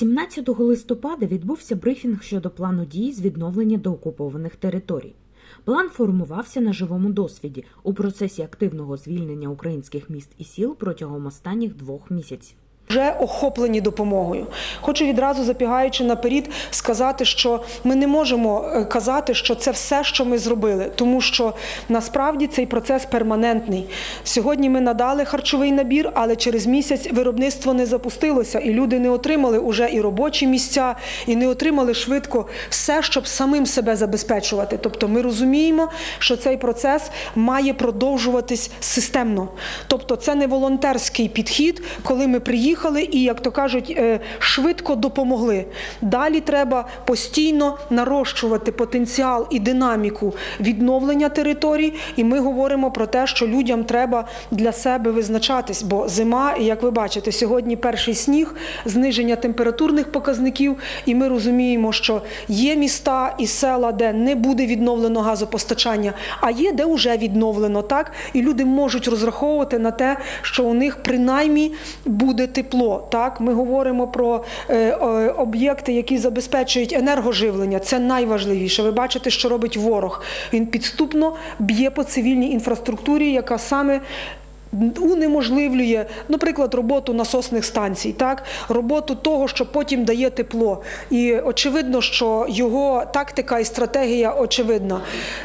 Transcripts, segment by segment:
17 листопада відбувся брифінг щодо плану дій з відновлення деокупованих територій. План формувався на живому досвіді у процесі активного звільнення українських міст і сіл протягом останніх двох місяців. Вже охоплені допомогою. Хочу відразу запігаючи наперед сказати, що ми не можемо е, казати, що це все, що ми зробили, тому що насправді цей процес перманентний. Сьогодні ми надали харчовий набір, але через місяць виробництво не запустилося, і люди не отримали уже і робочі місця, і не отримали швидко все, щоб самим себе забезпечувати. Тобто ми розуміємо, що цей процес має продовжуватись системно. Тобто, це не волонтерський підхід, коли ми приїхали і, як то кажуть, е, швидко допомогли. Далі треба постійно нарощувати потенціал і динаміку відновлення територій. І ми говоримо про те, що людям треба для себе визначатись, бо зима, як ви бачите, сьогодні перший сніг, зниження температурних показників, і ми розуміємо, що є міста і села, де не буде відновлено газопостачання, а є де вже відновлено так, і люди можуть розраховувати на те, що у них принаймні буде тепло. Так, ми говоримо про е, об'єкти, які забезпечують енергоживлення. Це найважливіше. Ви бачите, що робить ворог. Він підступно б'є по цивільній інфраструктурі, яка саме. Унеможливлює, наприклад, роботу насосних станцій, так роботу того, що потім дає тепло, і очевидно, що його тактика і стратегія очевидна.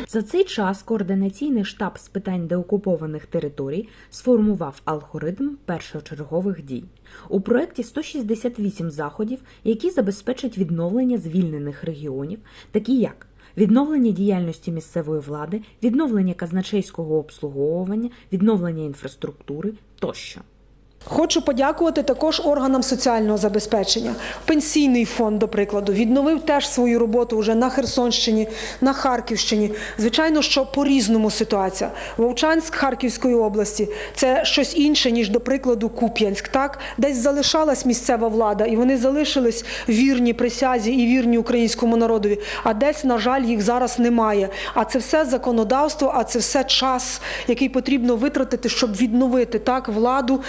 За цей час координаційний штаб з питань деокупованих територій сформував алгоритм першочергових дій. У проєкті 168 заходів, які забезпечать відновлення звільнених регіонів, такі як відновлення діяльності місцевої влади, відновлення казначейського обслуговування, відновлення інфраструктури тощо. Хочу подякувати також органам соціального забезпечення. Пенсійний фонд, до прикладу, відновив теж свою роботу вже на Херсонщині, на Харківщині. Звичайно, що по-різному ситуація. Вовчанськ Харківської області це щось інше, ніж, до прикладу, Куп'янськ. Так, десь залишалась місцева влада, і вони залишились вірні присязі і вірні українському народові. А десь, на жаль, їх зараз немає. А це все законодавство, а це все час, який потрібно витратити, щоб відновити так владу,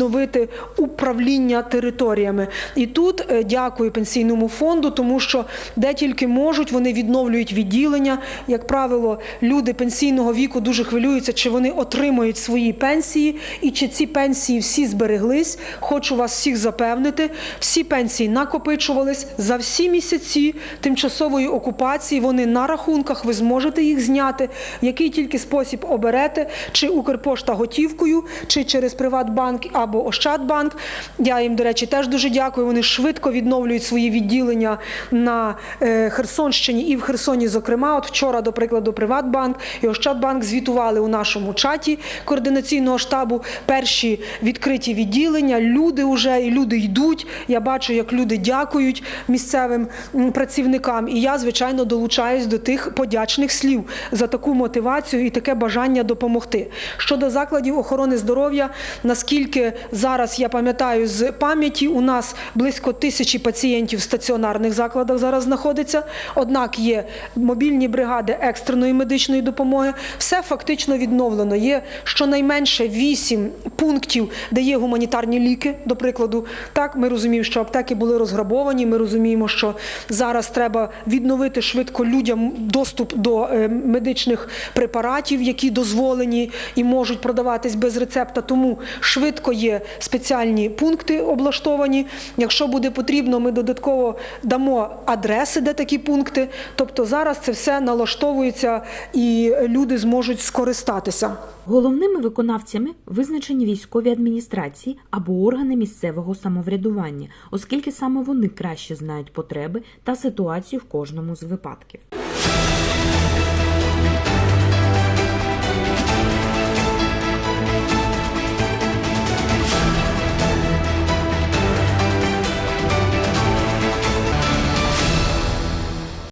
відновити управління територіями. І тут е, дякую пенсійному фонду, тому що де тільки можуть, вони відновлюють відділення. Як правило, люди пенсійного віку дуже хвилюються, чи вони отримують свої пенсії і чи ці пенсії всі збереглись. Хочу вас всіх запевнити, всі пенсії накопичувались за всі місяці тимчасової окупації. Вони на рахунках, ви зможете їх зняти, який тільки спосіб оберете, чи Укрпошта готівкою, чи через Приватбанк або Ощадбанк. Я їм, до речі, теж дуже дякую. Вони швидко відновлюють свої відділення на е, Херсонщині і в Херсоні. Зокрема, от вчора, до прикладу, Приватбанк і Ощадбанк звітували у нашому чаті координаційного штабу перші відкриті відділення. Люди вже і люди йдуть. Я бачу, як люди дякують місцевим працівникам. І я, звичайно, долучаюсь до тих подячних слів за таку мотивацію і таке бажання допомогти. Щодо закладів охорони здоров'я, наскільки зараз я пам'ятаю з пам'яті, у нас близько тисячі пацієнтів в стаціонарних закладах зараз знаходиться. Однак є мобільні бригади екстреної медичної допомоги. Все фактично відновлено. Є щонайменше вісім пунктів, де є гуманітарні ліки. До прикладу, так ми розуміємо, що аптеки були розграбовані. Ми розуміємо, що зараз треба відновити швидко людям доступ до е, медичних препаратів, які дозволені і можуть продаватись без рецепта. Тому швидко є спеціальні пункти облаштовані. Якщо буде потрібно, ми додатково дамо адреси, де такі пункти. Тобто зараз це все налаштовується і люди зможуть скористатися. Головними виконавцями визначені військові адміністрації або органи місцевого самоврядування, оскільки саме вони краще знають потреби та ситуацію в кожному з випадків.